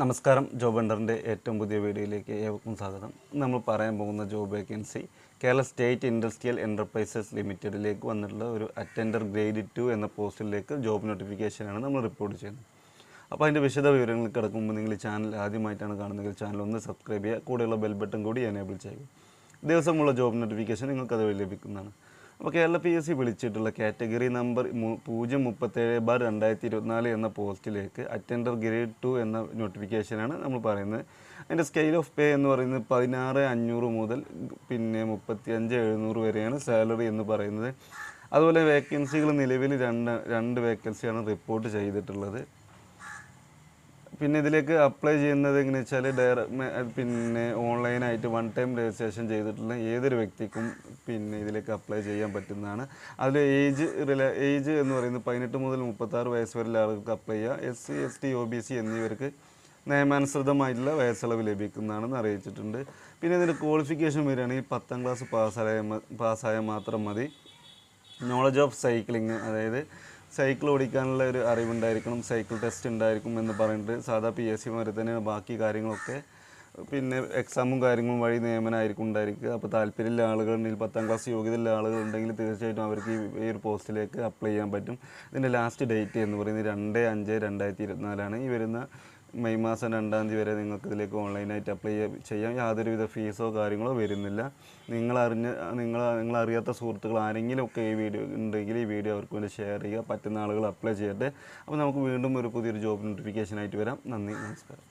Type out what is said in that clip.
നമസ്കാരം ജോബ് വെണ്ടറിന്റെ ഏറ്റവും പുതിയ വീഡിയോയിലേക്ക് ഏവർക്കും സ്വാഗതം. നമ്മൾ പറയാൻ പോകുന്ന job vacancy Kerala state industrial enterprises ലിമിറ്റഡിലേക്ക് വന്നിട്ടുള്ള ഒരു അറ്റൻഡർ ഗ്രേഡ് ടു എന്ന പോസ്റ്റിലേക്ക് ജോബ് നോട്ടിഫിക്കേഷനാണ് നമ്മൾ റിപ്പോർട്ട് ചെയ്യുന്നത്. അപ്പോൾ അതിന്റെ വിശദ വിവരങ്ങൾ കിടക്കുമ്പോൾ നിങ്ങൾ ചാനൽ ആദ്യമായിട്ടാണ് കാണുന്നതെങ്കിൽ ചാനൽ ഒന്ന് സബ്സ്ക്രൈബ് ചെയ്യുക കൂടെയുള്ള ബെൽ ബട്ടൺ കൂടി എനേബിൾ ചെയ്യുക. ദിവസമുള്ള ജോബ് നോട്ടിഫിക്കേഷൻ നിങ്ങൾക്ക് അത് ലഭിക്കുന്നതാണ്. അപ്പോൾ കേരള പി എസ് സി വിളിച്ചിട്ടുള്ള കാറ്റഗറി നമ്പർ പൂജ്യം മുപ്പത്തേഴ് ബാർ രണ്ടായിരത്തി ഇരുപത്തിനാല് എന്ന പോസ്റ്റിലേക്ക് അറ്റൻഡർ ഗ്രേഡ് ടു എന്ന നോട്ടിഫിക്കേഷനാണ് നമ്മൾ പറയുന്നത്. അതിന്റെ സ്കെയിൽ ഓഫ് പേ എന്ന് പറയുന്നത് പതിനാറ് അഞ്ഞൂറ് മുതൽ പിന്നെ മുപ്പത്തി അഞ്ച് എഴുന്നൂറ് വരെയാണ് സാലറി എന്ന് പറയുന്നത്. അതുപോലെ വേക്കൻസികൾ നിലവിൽ രണ്ട് രണ്ട് വേക്കൻസിയാണ് റിപ്പോർട്ട് ചെയ്തിട്ടുള്ളത്. പിന്നെ ഇതിലേക്ക് അപ്ലൈ ചെയ്യുന്നത് എങ്ങനെ വെച്ചാൽ പിന്നെ ഓൺലൈനായിട്ട് വൺ ടൈം രജിസ്ട്രേഷൻ ചെയ്തിട്ടുള്ള ഏതൊരു വ്യക്തിക്കും പിന്നെ ഇതിലേക്ക് അപ്ലൈ ചെയ്യാൻ പറ്റുന്നതാണ്. അതിൽ ഏജ് ഏജ് എന്ന് പറയുന്നത് പതിനെട്ട് മുതൽ മുപ്പത്താറ് വയസ്സ് വരെയുള്ള ആളുകൾക്ക് അപ്ലൈ ചെയ്യുക S C S T O B C എന്നിവർക്ക് നിയമാനുസൃതമായിട്ടുള്ള വയസ്സളവ് ലഭിക്കുന്നതാണെന്ന് അറിയിച്ചിട്ടുണ്ട്. പിന്നെ ഇതിന്റെ ക്വാളിഫിക്കേഷൻ വരികയാണെങ്കിൽ പത്താം ക്ലാസ് പാസ്സായ പാസ്സായാൽ മാത്രം മതി. നോളജ് ഓഫ് സൈക്ലിങ് അതായത് സൈക്കിൾ ഓടിക്കാനുള്ള ഒരു അറിവുണ്ടായിരിക്കണം സൈക്കിൾ ടെസ്റ്റ് ഉണ്ടായിരിക്കും എന്ന് പറഞ്ഞിട്ട് സാധാ പി എസ് തന്നെ ബാക്കി കാര്യങ്ങളൊക്കെ പിന്നെ എക്സാമും കാര്യങ്ങളും വഴി നിയമനമായിരിക്കും ഉണ്ടായിരിക്കുക. അപ്പോൾ താല്പര്യമുള്ള ആളുകളുണ്ടെങ്കിൽ പത്താം ക്ലാസ് യോഗ്യതയുള്ള ആളുകളുണ്ടെങ്കിൽ തീർച്ചയായിട്ടും അവർക്ക് ഈ ഒരു പോസ്റ്റിലേക്ക് അപ്ലൈ ചെയ്യാൻ പറ്റും. ഇതിന്റെ ലാസ്റ്റ് ഡേറ്റ് എന്ന് പറയുന്നത് രണ്ട് അഞ്ച് രണ്ടായിരത്തി ഇരുപത്തിനാലാണ്. ഈ വരുന്ന മെയ് മാസം രണ്ടാം തീയതി വരെ നിങ്ങൾക്ക് ഇതിലേക്ക് ഓൺലൈനായിട്ട് അപ്ലൈ ചെയ്യാം. യാതൊരുവിധ ഫീസോ കാര്യങ്ങളോ വരുന്നില്ല. നിങ്ങൾ അറിഞ്ഞ നിങ്ങൾ നിങ്ങൾ അറിയാത്ത സുഹൃത്തുക്കൾ ആരെങ്കിലും ഒക്കെ ഈ വീഡിയോ ഉണ്ടെങ്കിൽ ഈ വീഡിയോ അവർക്ക് വേണ്ടി ഷെയർ ചെയ്യുക. പറ്റുന്ന ആളുകൾ അപ്ലൈ ചെയ്യട്ടെ. അപ്പോൾ നമുക്ക് വീണ്ടും ഒരു പുതിയൊരു ജോബ് നോട്ടിഫിക്കേഷനായിട്ട് വരാം. നന്ദി നമസ്കാരം.